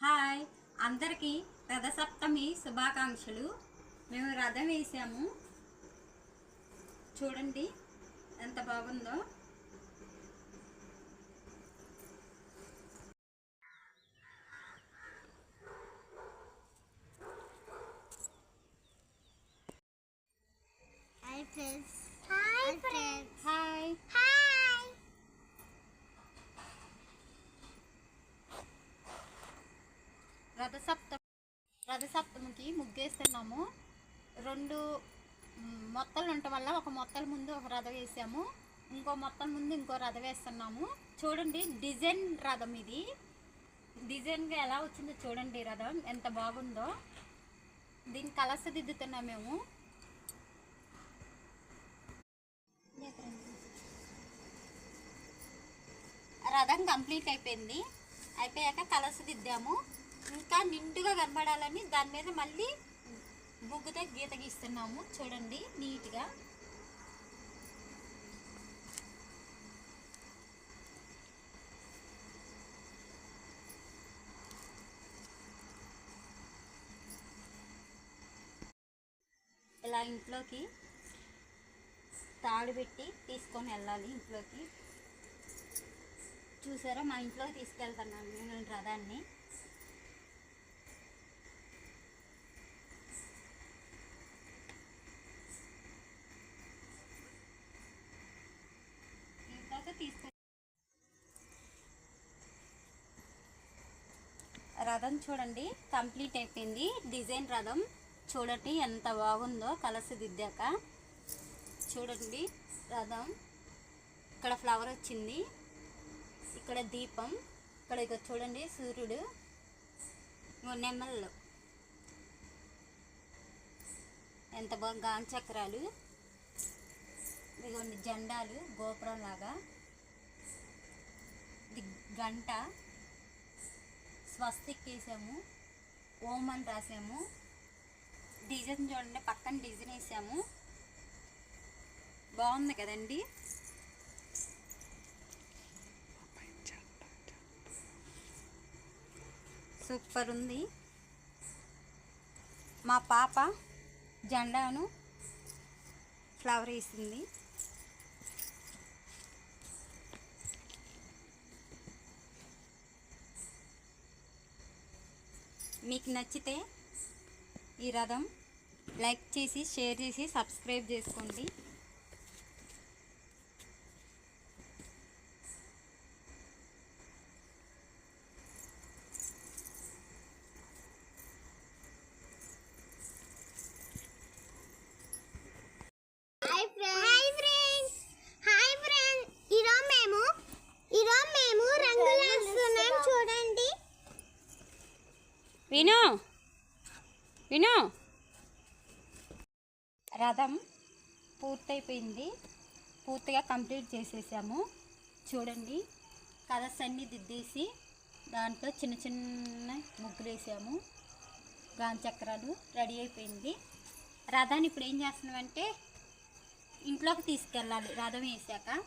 Hi. అందరికీ రథసప్తమి శుభాకాంక్షలు. మేము రథం వేసాము. చూడండి ఎంత బాగుందో. Hi friends hi friends hi hi Rathasaptami రథసప్తమికి ముగ్గేస్తున్నాము. రెండు మొత్తలు ఉండటం వల్ల ఒక మొత్తల ముందు ఒక రథ వేసాము. ఇంకో మొత్తల ముందు ఇంకో రథ వేస్తున్నాము. చూడండి డిజైన్ రథం ఇది. డిజైన్గా ఎలా వచ్చిందో చూడండి రథం ఎంత బాగుందో. దీన్ని కలర్స్ దిద్దుతున్నాం మేము. రథం కంప్లీట్ అయిపోయింది. అయిపోయాక కలర్స్ దిద్దాము. ఇంకా నిండుగా కనబడాలని దాని మీద మళ్ళీ బుగ్గుతో గీత గీస్తున్నాము. చూడండి నీట్గా. ఇలా ఇంట్లోకి తాడు పెట్టి తీసుకొని వెళ్ళాలి ఇంట్లోకి. చూసారా మా ఇంట్లో తీసుకెళ్తున్నాను నేను రథాన్ని ఇంట్లోకి రథం చూడండి కంప్లీట్ అయిపోయింది. డిజైన్ రథం చూడండి ఎంత బాగుందో కలసి దిద్దాక. చూడండి రథం. ఇక్కడ ఫ్లవర్ వచ్చింది. ఇక్కడ దీపం. ఇక్కడ ఇక చూడండి సూర్యుడు. ఇగో ఎంత బాగా గాంచక్రాలు. ఇదిగోండి జెండాలు గోపురం లాగా. గంట స్వస్తిక్ వేసాము ఓం అని రాసాము డిజైన్ చూడండి పక్కన డిజైన్ వేసాము. బాగుంది కదండి? సూపర్ ఉంది. మా పాప జెండాను ఫ్లవర్ వేసింది. మీకు నచ్చితే ఈ రథం లైక్ చేసి షేర్ చేసి సబ్స్క్రైబ్ చేసుకోండి hi friends hi friends hi friends ఈరోజు మేము ఈరోజు మేము రంగులు వేస్తున్నాం చూడండి విను. విను. రథం పూర్తయిపోయింది. పూర్తిగా కంప్లీట్ చేసేసాము. చూడండి. కలర్స్ అన్నీ దిద్దేసి దాంట్లో చిన్న చిన్న ముగ్గులు వేసాము గాన్ చక్రాలు రెడీ అయిపోయింది. రథాన్ని ఇప్పుడు ఏం చేస్తున్నామంటే ఇంట్లోకి తీసుకెళ్ళాలి. రథం వేసాక.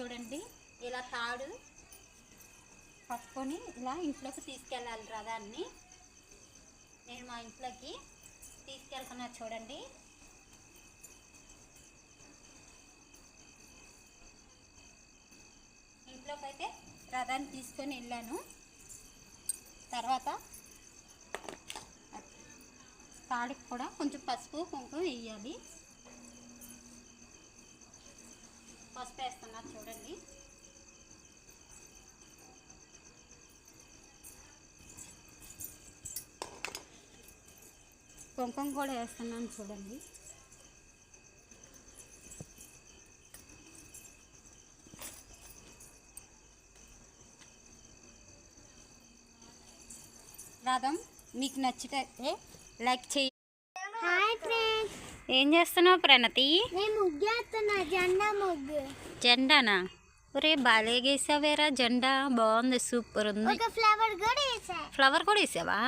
చూడండి. ఇలా తాడు పట్టుకొని ఇలా ఇంట్లోకి తీసుకెళ్ళాలి రథాన్ని నేను మా ఇంట్లోకి తీసుకెళ్తున్నా చూడండి. ఇంట్లోకి అయితే రథాన్ని తీసుకొని వెళ్ళాను. తర్వాత తాడికి కూడా కొంచెం పసుపు కుంకుమ వేయాలి. పసుపు వేస్తున్నారు చూడండి. కుంకుమ కూడా వేస్తున్నాను చూడండి. రథం మీకు నచ్చితే లైక్ చేయి. ఏం చేస్తున్నావు ప్రణతి? జెండానా? ఒరే బాలే గేసావేరా జెండా. బాగుంది సూపర్ ఉంది. ఫ్లవర్ కూడా వేసావా?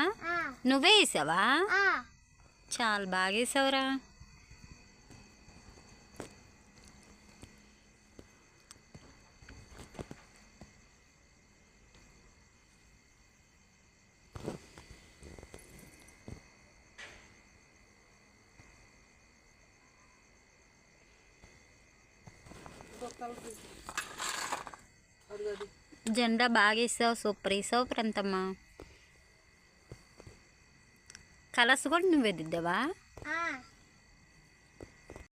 నువ్వే వేసావా. చాలా బాగా వేసావురా జెండా బాగా వేసావు సూపర్ వేసావు ప్రంతమ్మా కలర్స్ కూడా నువ్వే దిద్దావా?